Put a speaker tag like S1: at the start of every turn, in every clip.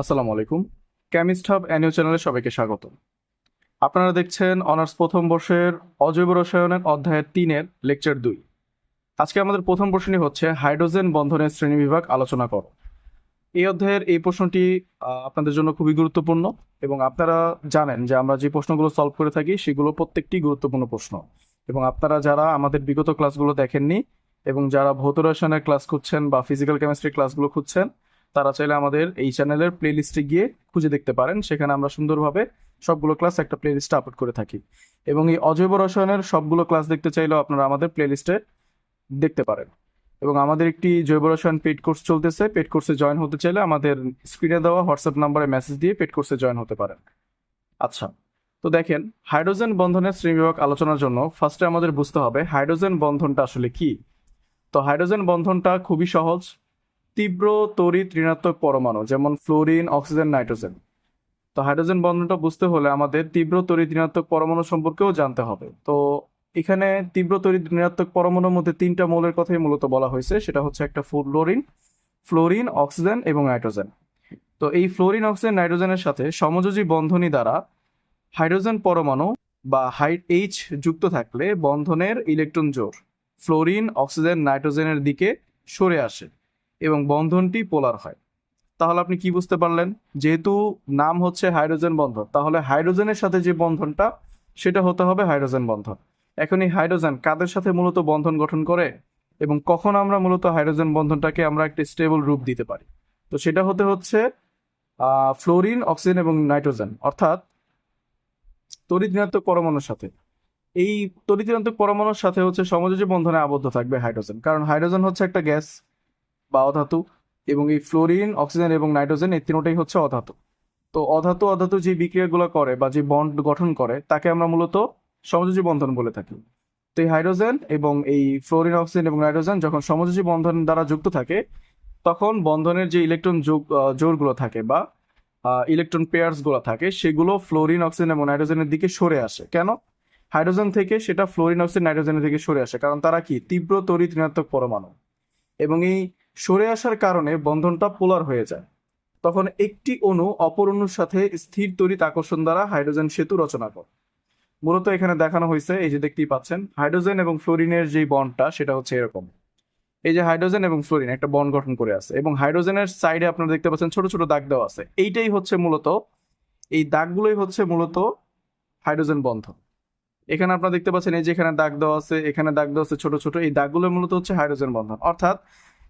S1: আসসালামু আলাইকুম। Chemist hub অ্যানিউ চ্যানেলে সবাইকে স্বাগত। আপনারা দেখছেন অনার্স প্রথম বর্ষের অজৈব রসায়নের অধ্যায়ের তিনের লেকচার দুই। আজকে আমাদের প্রথম প্রশ্নটি হচ্ছে, হাইড্রোজেন বন্ধনের শ্রেণীবিভাগ আলোচনা করো। এই অধ্যায়ের এই প্রশ্নটি আপনাদের জন্য খুবই গুরুত্বপূর্ণ এবং আপনারা জানেন যে আমরা যে প্রশ্নগুলো সলভ করে থাকি, সেগুলো প্রত্যেকটি গুরুত্বপূর্ণ প্রশ্ন। এবং আপনারা যারা আমাদের বিগত ক্লাসগুলো দেখেননি এবং যারা ভৌত রসায়নের ক্লাস খুঁজছেন বা ফিজিক্যাল কেমিস্ট্রি ক্লাসগুলো খুঁজছেন তারা চাইলে আমাদের এই চ্যানেলের প্লে লিস্টে গিয়ে খুঁজে দেখতে পারেন। সেখানে আমরা সুন্দরভাবে সবগুলো ক্লাস একটা প্লে লিস্টে আপলোড করে থাকি। এবং এই অজৈব রসায়নের সবগুলো ক্লাস দেখতে চাইলেও আপনারা আমাদের প্লে লিস্টে দেখতে পারেন। এবং আমাদের একটি জৈব রসায়ন পেড কোর্স চলতেছে। পেড কোর্সে জয়েন হতে চাইলে আমাদের স্ক্রিনে দেওয়া হোয়াটসঅ্যাপ নাম্বারে মেসেজ দিয়ে পেড কোর্সে জয়েন হতে পারেন। আচ্ছা তো দেখেন হাইড্রোজেন বন্ধনের শ্রেণীবিভাগ আলোচনার জন্য ফার্স্টে আমাদের বুঝতে হবে হাইড্রোজেন বন্ধনটা আসলে কি? তো হাইড্রোজেন বন্ধনটা খুবই সহজ। তীব্র তড়িৎ ঋণাত্মক পরমাণু, যেমন ফ্লোরিন, অক্সিজেন, নাইট্রোজেন। তো হাইড্রোজেন বন্ধনটা বুঝতে হলে আমাদের তীব্র তড়িৎ ঋণাত্মক পরমাণু সম্পর্কেও জানতে হবে। তো এখানে তীব্র তড়িৎ ঋণাত্মক পরমাণুর মধ্যে তিনটা মৌলের কথাই মূলত বলা হয়েছে, সেটা হচ্ছে একটা ফ্লোরিন ফ্লোরিন, অক্সিজেন এবং নাইট্রোজেন। তো এই ফ্লোরিন, অক্সিজেন, নাইট্রোজেনের সাথে সমযোজী বন্ধনী দ্বারা হাইড্রোজেন পরমাণু বা হাইট এইচ যুক্ত থাকলে বন্ধনের ইলেকট্রন জোর ফ্লোরিন, অক্সিজেন, নাইট্রোজেনের দিকে সরে আসে। এবং বন্ধনটি পোলার হয়। তাহলে আপনি কি বুঝতে পারলেন? যেহেতু নাম হচ্ছে হাইড্রোজেন বন্ধন, তাহলে হাইড্রোজেনের সাথে যে বন্ধনটা, সেটা হতে হবে হাইড্রোজেন বন্ধন। এখন এই হাইড্রোজেন কাদের সাথে মূলত বন্ধন গঠন করে এবং কখন আমরা মূলত হাইড্রোজেন বন্ধনটাকে আমরা একটা স্টেবল রূপ দিতে পারি? তো সেটা হতে হচ্ছে ফ্লোরিন, অক্সিজেন এবং নাইট্রোজেন। অর্থাৎ তড়িৎ ঋণাত্মক পরমাণুর সাথে। এই তড়িৎ ঋণাত্মক পরমাণুর সাথে হচ্ছে সমযোজী বন্ধনে আবদ্ধ থাকবে হাইড্রোজেন। কারণ হাইড্রোজেন হচ্ছে একটা গ্যাস বা অধাতু এবং এই ফ্লোরিন অক্সিজেন এবং নাইট্রোজেন এই তিনটাই হচ্ছে অধাতু। তো অধাতু অধাতু যে বিক্রিয়াগুলো করে বা যে বন্ড গঠন করে তাকে আমরা মূলত সমযোজী বন্ধন বলে থাকি। তো এই হাইড্রোজেন এবং এই ফ্লোরিন অক্সিজেন এবং নাইট্রোজেন যখন সমযোজী বন্ধন দ্বারা যুক্ত থাকে তখন বন্ধনের যে ইলেকট্রন যোগ আহ, জোড়গুলো থাকে বা ইলেকট্রন পেয়ার্সগুলো থাকে সেগুলো ফ্লোরিন অক্সিজেন এবং নাইট্রোজেনের দিকে সরে আসে। কেন? হাইড্রোজেন থেকে সেটা ফ্লোরিন অক্সিজেন নাইট্রোজেনের দিকে সরে আসে। কারণ তারা কি? তীব্র তড়িৎ ঋণাত্মক পরমাণু। এবং এই সরে আসার কারণে বন্ধনটা পোলার হয়ে যায়। তখন একটি অণু অপর অণুর সাথে স্থির তড়িৎ আকর্ষণ দ্বারা হাইড্রোজেন সেতু রচনা করে। মূলত এখানে দেখানো হয়েছে, এই যে দেখতেই পাচ্ছেন, হাইড্রোজেন এবং ফ্লোরিনের যে বন্ডটা, সেটা হচ্ছে এরকম। এই যে হাইড্রোজেন এবং ফ্লোরিন একটা বন্ড গঠন করে আছে এবং হাইড্রোজেনের সাইডে আপনারা দেখতে পাচ্ছেন ছোট ছোট দাগ দেওয়া আছে। এইটাই হচ্ছে মূলত, এই দাগগুলোই হচ্ছে মূলত হাইড্রোজেন বন্ধন এখানে আপনারা দেখতে পাচ্ছেন এই যে এখানে দাগ দেওয়া আছে, এখানে দাগ দেওয়া আছে ছোট ছোট, এই দাগগুলো মূলত হচ্ছে হাইড্রোজেন বন্ধন। অর্থাৎ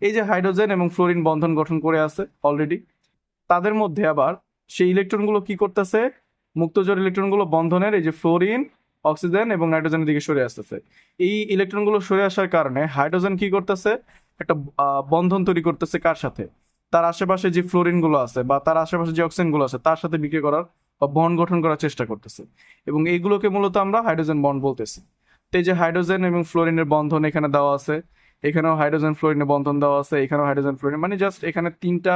S1: এই যে হাইড্রোজেন এবং ফ্লোরিন বন্ধন গঠন করে আছে অলরেডি তাদের মধ্যে আবার সেই ইলেকট্রনগুলো কি করতেছে? মুক্তজোর ইলেকট্রনগুলো বন্ধনের এই যে ফ্লোরিন অক্সিজেন এবং নাইট্রোজেনের দিকে সরে আসতেছে। এই ইলেকট্রনগুলো সরে আসার কারণে হাইড্রোজেন কি করতেছে? একটা বন্ধন তৈরি করতেছে কার সাথে? তার আশেপাশে যে ফ্লোরিনগুলো আছে বা তার আশেপাশে যে অক্সিজেনগুলো আছে, তার সাথে বিক্রি করার বা বন্ড গঠন করার চেষ্টা করতেছে। এবং এইগুলোকে মূলত আমরা হাইড্রোজেন বন্ড বলতেছি। তো এই যে হাইড্রোজেন এবং ফ্লোরিনের বন্ধন এখানে দেওয়া আছে এখানেও হাইড্রোজেন ফ্লোরিনের বন্ধন দেওয়া আছে, এখানেও হাইড্রোজেন ফ্লোরিন মানে জাস্ট এখানে তিনটা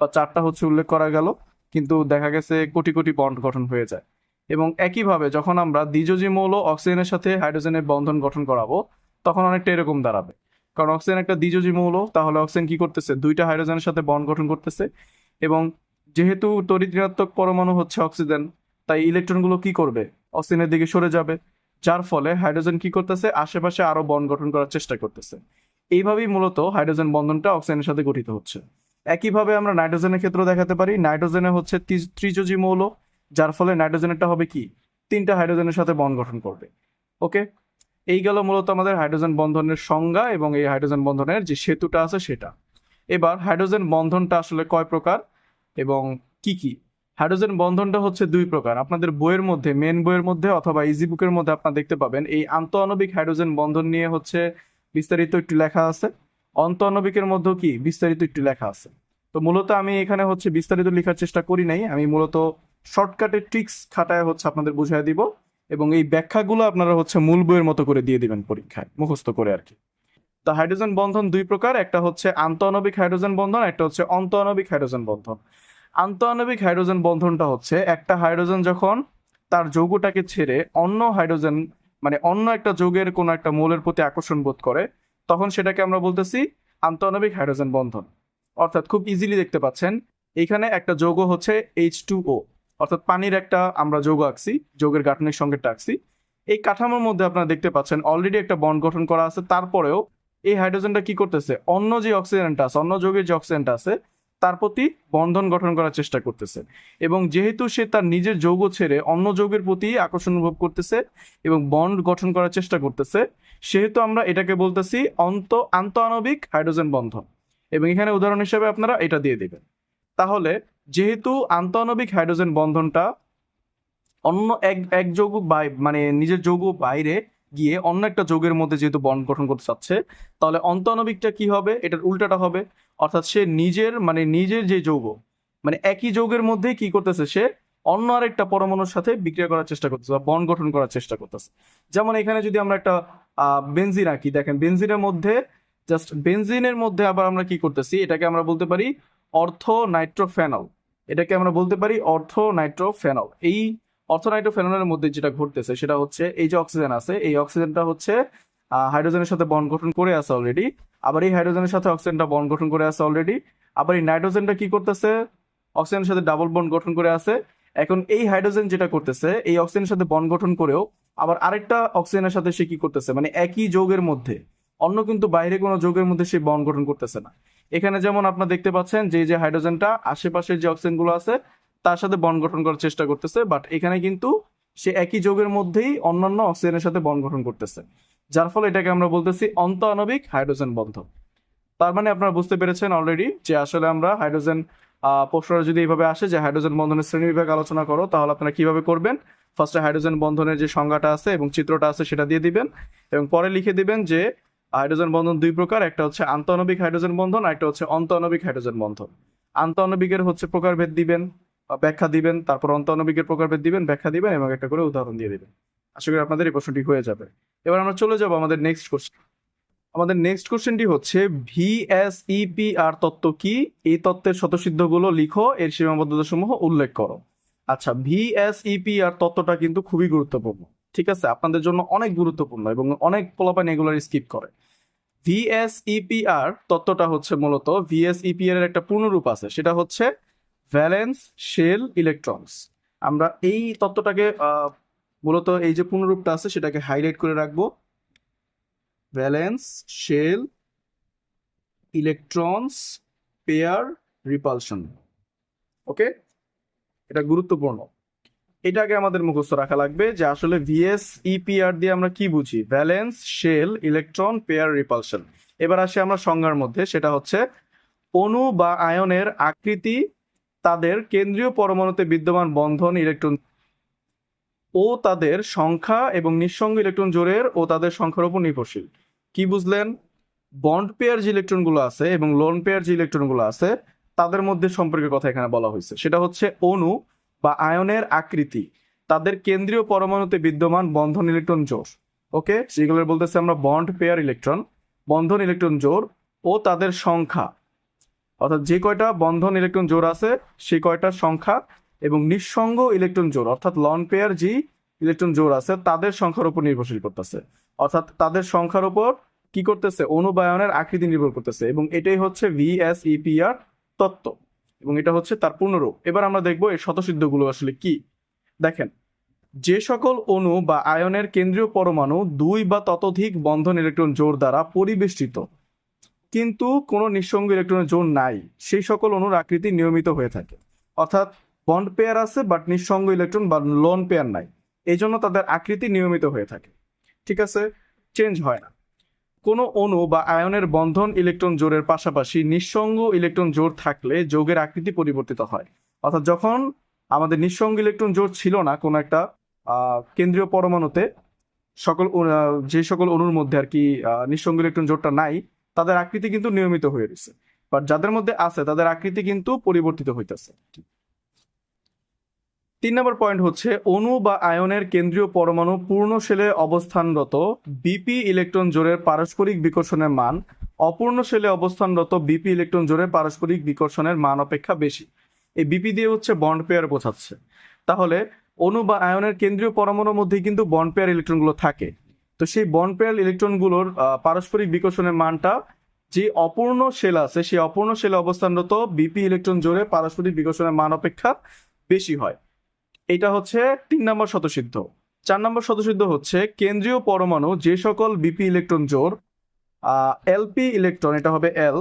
S1: বা চারটা হচ্ছে উল্লেখ করা গেল, কিন্তু দেখা গেছে কোটি কোটি বন্ড গঠন হয়ে যায়। এবং একইভাবে যখন আমরা দ্বিযোজী মৌল অক্সিজেনের সাথে হাইড্রোজেনের বন্ধন গঠন করাবো, তখন অনেকটা এরকম দাঁড়াবে। কারণ অক্সিজেন একটা দ্বিযোজী মৌল, তাহলে অক্সিজেন কি করতেছে? দুইটা হাইড্রোজেনের সাথে বন্ড গঠন করতেছে। এবং যেহেতু ঋণাত্মক পরমাণু হচ্ছে অক্সিজেন, তাই ইলেকট্রনগুলো কি করবে? অক্সিজেনের দিকে সরে যাবে। যার ফলে হাইড্রোজেন কি করতেছে? আশেপাশে আরও বন গঠন করার চেষ্টা করতেছে। এইভাবেই মূলত হাইড্রোজেন বন্ধনটা অক্সিজেনের সাথে গঠিত হচ্ছে। একইভাবে আমরা নাইট্রোজেনের ক্ষেত্রে দেখাতে পারি, নাইট্রোজেনে হচ্ছে ত্রি- ত্রিযোজী মৌল, যার ফলে নাইট্রোজেনেরটা হবে কি? তিনটা হাইড্রোজেনের সাথে বন গঠন করবে। ওকে? এই গেল মূলত আমাদের হাইড্রোজেন বন্ধনের সংজ্ঞা এবং এই হাইড্রোজেন বন্ধনের যে সেতুটা আছে সেটা। এবার হাইড্রোজেন বন্ধনটা আসলে কয় প্রকার এবং কি কি? হাইড্রোজেন বন্ধনটা হচ্ছে দুই প্রকার। আপনাদের বইয়ের মধ্যে মেন বইয়ের মধ্যে অথবা ইজি বুকের মধ্যে আপনারা দেখতে পাবেন। এই আন্তঃআণবিক হাইড্রোজেন বন্ধন নিয়ে হচ্ছে বিস্তারিত একটু লেখা আছে। অন্তঃআণবিকের মধ্যেও কি? বিস্তারিত একটু লেখা আছে। তো মূলত আমি এখানে হচ্ছে বিস্তারিত লেখার চেষ্টা করি নাই। আমি মূলত শর্টকাটে ট্রিক্স খাটায় হচ্ছে আপনাদের বুঝিয়ে দিব এবং এই ব্যাখ্যাগুলো আপনারা হচ্ছে মূল বইয়ের মতো করে দিয়ে দিবেন পরীক্ষায়, মুখস্থ করে আর কি। তা হাইড্রোজেন বন্ধন দুই প্রকার, একটা হচ্ছে আন্তঃআণবিক হাইড্রোজেন বন্ধন, একটা হচ্ছে অন্তঃআণবিক হাইড্রোজেন বন্ধন। আন্তঃআণবিক হাইড্রোজেন বন্ধনটা হচ্ছে একটা হাইড্রোজেন যখন তার যৌগটাকে ছেড়ে অন্য হাইড্রোজেন মানে অন্য একটা যৌগের কোনো একটা মৌলের প্রতি আকর্ষণ বোধ করে, তখন সেটাকে আমরা বলতেছি আন্তঃআণবিক হাইড্রোজেন বন্ধন। অর্থাৎ খুব ইজিলি দেখতে পাচ্ছেন, এখানে একটা যৌগ হচ্ছে এইচ টু ও অর্থাৎ পানির একটা আমরা যৌগ আঁকছি, যৌগের গাঠনিক সংকেতটা আঁকছি। এই কাঠামোর মধ্যে আপনারা দেখতে পাচ্ছেন অলরেডি একটা বন্ড গঠন করা আছে, তারপরেও এই হাইড্রোজেনটা কি করতেছে? অন্য যে অক্সিজেনটা আছে, অন্য যৌগের যে অক্সিজেনটা আছে তার প্রতি বন্ধন গঠন করার চেষ্টা করতেছে। এবং যেহেতু সে তার নিজের যৌগ ছেড়ে অন্য যৌগের প্রতি আকর্ষণ অনুভব করতেছে এবং বন্ড গঠন করার চেষ্টা করতেছে, সেহেতু আমরা এটাকে বলতেছি অন্ত, আন্তঃআণবিক হাইড্রোজেন বন্ধন। এবং এখানে উদাহরণ হিসেবে আপনারা এটা দিয়ে দেবেন। তাহলে যেহেতু আন্তঃআণবিক হাইড্রোজেন বন্ধনটা অন্য এক এক যৌগ বাই মানে নিজের যৌগ বাইরে গিয়ে অন্য একটা যৌগের মধ্যে যেহেতু বন্ড গঠন করতে চাচ্ছে, তাহলে অন্তঃআণবিকটা কি হবে? এটার উল্টাটা হবে। অর্থাৎ সে নিজের মানে নিজের যে যৌগ মানে একই যৌগের মধ্যে কি করতেছে, সে অন্য আরেকটা পরমাণুর সাথে বিক্রিয়া করার চেষ্টা করতেছে বা বন গঠন করার চেষ্টা করতেছে। যেমন এখানে যদি আমরা একটা বেনজিন আঁকি, দেখেন বেনজিনের মধ্যে, জাস্ট বেনজিনের মধ্যে আবার আমরা কি করতেছি, এটাকে আমরা বলতে পারি অর্থ নাইট্রোফেনল এটাকে আমরা বলতে পারি অর্থ নাইট্রোফেনল এই অর্থ নাইট্রোফেনলের মধ্যে যেটা ঘটতেছে, সেটা হচ্ছে এই যে অক্সিজেন আছে, এই অক্সিজেনটা হচ্ছে হাইড্রোজেনের সাথে বন গঠন করে আছে অলরেডি আবার এই হাইড্রোজেনের সাথে অক্সিজেনটা বন্ড গঠন করে আছে অলরেডি আবার এই নাইট্রোজেনটা কি করতেছে? অক্সিজেনের সাথে ডাবল বন্ড গঠন করে আছে। এখন এই হাইড্রোজেন যেটা করতেছে, এই অক্সিজেনের সাথে বন্ড গঠন করেও আবার আরেকটা অক্সিজেনের সাথে সে কি করতেছে? মানে একই যৌগের মধ্যে, অন্য কিন্তু বাইরে কোনো যৌগের মধ্যে সে বন্ড গঠন করতেছে না। এখানে যেমন আপনারা দেখতে পাচ্ছেন যে যে হাইড্রোজেনটা আশেপাশের যে অক্সিজেনগুলো আছে, তার সাথে বন্ড গঠন করার চেষ্টা করতেছে বাট এখানে কিন্তু সে একই যৌগের মধ্যেই অন্যান্য অক্সিজেনের সাথে বন্ড গঠন করতেছে। যার ফলে এটাকে আমরা বলতেছি অন্তঃআণবিক হাইড্রোজেন বন্ধন। তার মানে আপনারা বুঝতে পেরেছেন অলরেডি যে আসলে আমরা হাইড্রোজেন প্রশ্নটা যদি এইভাবে আসে যে হাইড্রোজেন বন্ধনের শ্রেণি বিভাগ আলোচনা করো, তাহলে আপনারা কীভাবে করবেন? ফার্স্টে হাইড্রোজেন বন্ধনের যে সংজ্ঞাটা আছে এবং চিত্রটা আছে সেটা দিয়ে দিবেন এবং পরে লিখে দিবেন যে হাইড্রোজেন বন্ধন দুই প্রকার, একটা হচ্ছে আন্তঃআণবিক হাইড্রোজেন বন্ধন আর একটা হচ্ছে অন্তঃআণবিক হাইড্রোজেন বন্ধন। আন্তঃআণবিকের হচ্ছে প্রকারভেদ দিবেন ব্যাখ্যা দিবেন, তারপর অন্তঃআণবিকের প্রকারভেদ দিবেন, ব্যাখ্যা দিবেন এবং একটা করে উদাহরণ দিয়ে দিবেন। আশা করি আপনাদের এই প্রশ্নটি হয়ে যাবে। এবার আমরা চলে যাব আমাদের নেক্সট কোশ্চেন আমাদের নেক্সট কোশ্চেনটি হচ্ছে ভিএসইপিআর তত্ত্ব কি? এই তত্ত্বের শতসিদ্ধগুলো লিখো, এর সীমাবদ্ধতা সমূহ উল্লেখ করো। আচ্ছা ভিএসইপিআর তত্ত্বটা কিন্তু খুবই গুরুত্বপূর্ণ, ঠিক আছে? আপনাদের জন্য অনেক গুরুত্বপূর্ণ এবং অনেক পোলাপান এগুলো স্কিপ করে। ভিএসইপিআর তত্ত্বটা হচ্ছে মূলত ভিএসইপিআর এর একটা পূর্ণরূপ আছে, সেটা হচ্ছে ভ্যালেন্স শেল ইলেকট্রনস আমরা এই তত্ত্বটাকে মূলত এই যে পূর্ণরূপটা আছে, সেটাকে হাইলাইট করে রাখব। Valence shell electrons pair repulsion okay এটা গুরুত্বপূর্ণ। এটাকে আমাদের মুখস্থ রাখা লাগবে যে আসলে ভিএস ইপিআর দিয়ে আমরা কি বুঝি? Valence shell electron pair repulsion এবার আসি আমরা সংজ্ঞার মধ্যে, সেটা হচ্ছে অণু বা আয়নের আকৃতি তাদের কেন্দ্রীয় পরমাণুতে বিদ্যমান বন্ধন ইলেকট্রন ও তাদের সংখ্যা এবং নিঃসঙ্গ ইলেকট্রন জোরের ও তাদের সংখ্যার উপর নির্ভরশীল। কি বুঝলেন? বন্ড পেয়ার যে ইলেকট্রনগুলো আছে এবং লোন পেয়ার যে ইলেকট্রনগুলো আছে, তাদের মধ্যে সম্পর্কের কথা এখানে বলা হয়েছে। সেটা হচ্ছে অণু বা আয়নের আকৃতি। তাদের কেন্দ্রীয় পরমাণুতে বিদ্যমান বন্ধন ইলেকট্রন জোর ওকে? সেগুলোর বলতেছে আমরা বন্ড পেয়ার ইলেকট্রন, বন্ধন ইলেকট্রন জোর ও তাদের সংখ্যা। অর্থাৎ যে কয়টা বন্ধন ইলেকট্রন জোর আছে সেই কয়টার সংখ্যা এবং নিঃসঙ্গ ইলেকট্রন জোর অর্থাৎ লন পেয়ার যে ইলেকট্রন জোর আছে, তাদের সংখ্যার উপর নির্ভরশীল করতেছে। অর্থাৎ তাদের সংখ্যার উপর কি করতেছে? অনুবায়নের আকৃতি নির্ভর করতেছে এবং এটাই হচ্ছে ভিএসইপিআর তত্ত্ব এবং এটা হচ্ছে তার পূর্ণরূপ। এবার আমরা দেখব এর শতসিদ্ধগুলো আসলে কি। দেখেন, যে সকল অণু বা আয়নের কেন্দ্রীয় পরমাণু দুই বা ততোধিক বন্ধন ইলেকট্রন জোর দ্বারা পরিবেষ্টিত, কিন্তু কোনো নিঃসঙ্গ ইলেকট্রনের জোর নাই। সেই সকল অণুর আকৃতি নিয়মিত হয়ে থাকে। অর্থাৎ বন্ড পেয়ার আছে বাট নিঃসঙ্গ ইলেকট্রন বা লোন পেয়ার নাই। এই জন্য তাদের আকৃতি নিয়মিত হয়ে থাকে। ঠিক আছে? চেঞ্জ হয় না। কোনো অণু বা আয়নের বন্ধন ইলেকট্রন জোরের পাশাপাশি নিঃসঙ্গ ইলেকট্রন জোর থাকলে যৌগের আকৃতি পরিবর্তিত হয়। অর্থাৎ যখন আমাদের নিঃসঙ্গ ইলেকট্রন জোর ছিল না কোনো একটা কেন্দ্রীয় পরমাণুতে, সকল যে সকল অণুর মধ্যে আর কি নিঃসঙ্গ ইলেকট্রন জোরটা নাই, তাদের আকৃতি কিন্তু নিয়মিত হয়ে রয়েছে। বাট যাদের মধ্যে আছে, তাদের আকৃতি কিন্তু পরিবর্তিত হইতেছে। তিন নম্বর পয়েন্ট হচ্ছে, অণু বা আয়নের কেন্দ্রীয় পরমাণু পূর্ণ শেলে অবস্থানরত বিপি ইলেকট্রন জোরের পারস্পরিক বিকর্ষণের মান। অপূর্ণ শেলে অবস্থানরত বিপি ইলেকট্রন জোড়ের পারস্পরিক বিকর্ষণের মান অপেক্ষা বেশি। এই বিপি দিয়ে হচ্ছে বন্ড পেয়ার বোঝাচ্ছে। তাহলে, অণু বা আয়নের কেন্দ্রীয় পরমাণুর মধ্যে কিন্তু বন্ড পেয়ার ইলেকট্রনগুলো থাকে। তো সেই বন্ড পেয়ার ইলেকট্রনগুলোর পারস্পরিক বিকর্ষণের মানটা যে অপূর্ণ শেল আছে, সেই অপূর্ণ শেলে অবস্থানরত বিপি ইলেকট্রন জোরে পারস্পরিক বিকর্ষণের মান অপেক্ষা বেশি হয়। এটা হচ্ছে তিন নম্বর শতসিদ্ধ চার নম্বর শতসিদ্ধ হচ্ছে কেন্দ্রীয় পরমাণু যে সকল বিপি ইলেকট্রন জোর এলপি ইলেকট্রন এটা হবে এল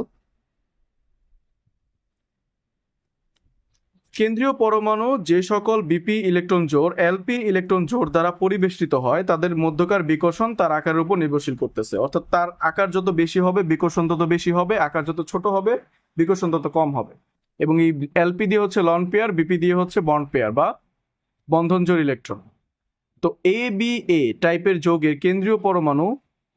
S1: কেন্দ্রীয় পরমাণু যে সকল বিপি ইলেকট্রন জোর এলপি ইলেকট্রন জোর দ্বারা পরিবেষ্টিত হয়, তাদের মধ্যকার বিকর্ষণ তার আকারের উপর নির্ভরশীল করতেছে। অর্থাৎ তার আকার যত বেশি হবে, বিকর্ষণ তত বেশি হবে, আকার যত ছোট হবে, বিকর্ষণ তত কম হবে। এবং এই এলপি দিয়ে হচ্ছে লন পেয়ার বিপি দিয়ে হচ্ছে বন্ড পেয়ার বা বন্ধন জোর ইলেকট্রন তো এ বি এ টাইপের যৌগের কেন্দ্রীয় পরমাণু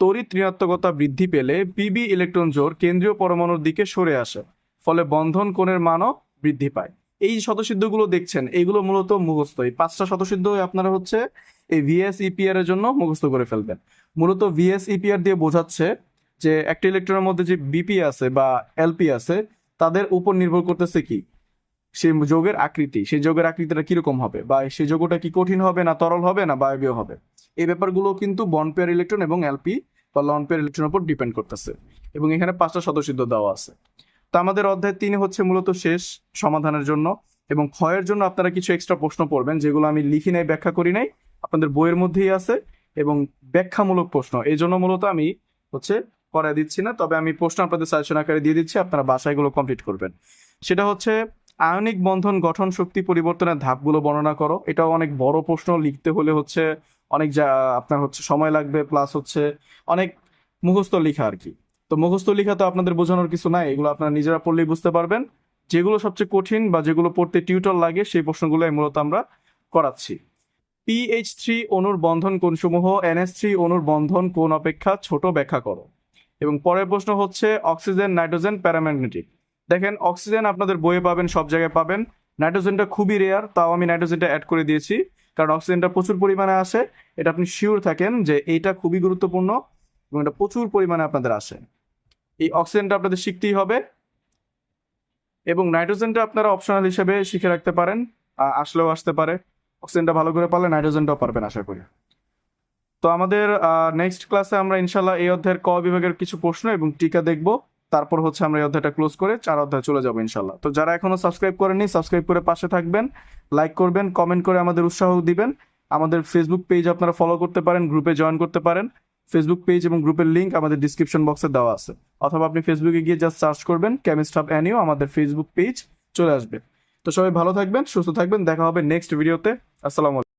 S1: তড়িৎ ঋণাত্মকতা বৃদ্ধি পেলে পিবি ইলেকট্রন জোর কেন্দ্রীয় পরমাণুর দিকে সরে আসে, ফলে বন্ধন কোণের মানও বৃদ্ধি পায়। এই শতসিদ্ধগুলো দেখছেন এইগুলো মূলত মুখস্থ। এই পাঁচটা শতসিদ্ধ আপনারা হচ্ছে এই ভিএস ইপিআর এর জন্য মুখস্থ করে ফেলবেন। মূলত ভিএস ইপিআর দিয়ে বোঝাচ্ছে যে একটা ইলেকট্রনের মধ্যে যে বিপি আছে বা এলপি আছে, তাদের উপর নির্ভর করতেছে কি? সেই যোগের আকৃতি সেই যোগের আকৃতিটা কীরকম হবে? বা সেই যোগটা কি কঠিন হবে না তরল হবে না বায়বীয় হবে? এই ব্যাপারগুলো কিন্তু বন পেয়ার ইলেকট্রন এবং এলপি বা লন পেয়ার ইলেকট্রনের উপর ডিপেন্ড করতেছে এবং এখানে পাঁচটা সদস্যিদ্ধ দেওয়া আছে। তো আমাদের অধ্যায় তিন হচ্ছে মূলত শেষ সমাধানের জন্য এবং ক্ষয়ের জন্য আপনারা কিছু এক্সট্রা প্রশ্ন পড়বেন, যেগুলো আমি লিখি নাই, ব্যাখ্যা করি নাই, আপনাদের বইয়ের মধ্যেই আছে এবং ব্যাখ্যামূলক প্রশ্ন। এই জন্য মূলত আমি হচ্ছে করাই দিচ্ছি না, তবে আমি প্রশ্ন আপনাদের সাজেশন আকারে দিয়ে দিচ্ছি, আপনারা বাসায় এগুলো কমপ্লিট করবেন। সেটা হচ্ছে আয়নিক বন্ধন গঠন শক্তি পরিবর্তনের ধাপগুলো বর্ণনা করো। এটাও অনেক বড় প্রশ্ন, লিখতে হলে হচ্ছে অনেক যা, আপনার হচ্ছে সময় লাগবে প্লাস হচ্ছে অনেক মুখস্থ লেখা আর কি। তো মুখস্থ লেখা তো আপনাদের বোঝানোর কিছু নাই, এগুলো আপনারা নিজেরা পড়লেই বুঝতে পারবেন। যেগুলো সবচেয়ে কঠিন বা যেগুলো পড়তে টিউটর লাগে, সেই প্রশ্নগুলোই মূলত আমরা করাচ্ছি। পিএইচ থ্রি অনুর বন্ধন কোণসমূহ এনএস থ্রি অনুর বন্ধন কোণ অপেক্ষা ছোট ব্যাখ্যা করো। এবং পরের প্রশ্ন হচ্ছে অক্সিজেন নাইট্রোজেন প্যারাম্যাগনেটিক দেখেন অক্সিজেন আপনাদের বইয়ে পাবেন, সব জায়গায় পাবেন। নাইট্রোজেনটা খুবই রেয়ার তাও আমি নাইট্রোজেনটা অ্যাড করে দিয়েছি। কারণ অক্সিজেনটা প্রচুর পরিমাণে আসে। এটা আপনি শিওর থাকেন যে এইটা খুবই গুরুত্বপূর্ণ এবং এটা প্রচুর পরিমাণে আপনাদের আসে। এই অক্সিজেনটা আপনাদের শিখতেই হবে এবং নাইট্রোজেনটা আপনারা অপশনাল হিসেবে শিখে রাখতে পারেন আসলেও আসতে পারে। অক্সিজেনটা ভালো করে পারলে নাইট্রোজেনটাও পারবেন, আশা করি। তো আমাদের নেক্সট ক্লাসে আমরা ইনশাল্লাহ এই অধ্যায়ের ক বিভাগের কিছু প্রশ্ন এবং টিকা দেখব। তারপর হচ্ছে আমরা এই অধ্যায়টা ক্লোজ করে চার অধ্যায় চলে যাব ইনশাল্লাহ তো যারা এখনও সাবস্ক্রাইব করেননি সাবস্ক্রাইব করে পাশে থাকবেন লাইক করবেন কমেন্ট করে আমাদের উৎসাহ দিবেন। আমাদের ফেসবুক পেজ আপনারা ফলো করতে পারেন গ্রুপে জয়েন করতে পারেন। ফেসবুক পেজ এবং গ্রুপের লিঙ্ক আমাদের ডিসক্রিপশন বক্সে দেওয়া আছে। অথবা আপনি ফেসবুকে গিয়ে জাস্ট সার্চ করবেন কেমিস্ট হাব অ্যানিও আমাদের ফেসবুক পেজ চলে আসবে। তো সবাই ভালো থাকবেন, সুস্থ থাকবেন, দেখা হবে নেক্সট ভিডিওতে আসসালামু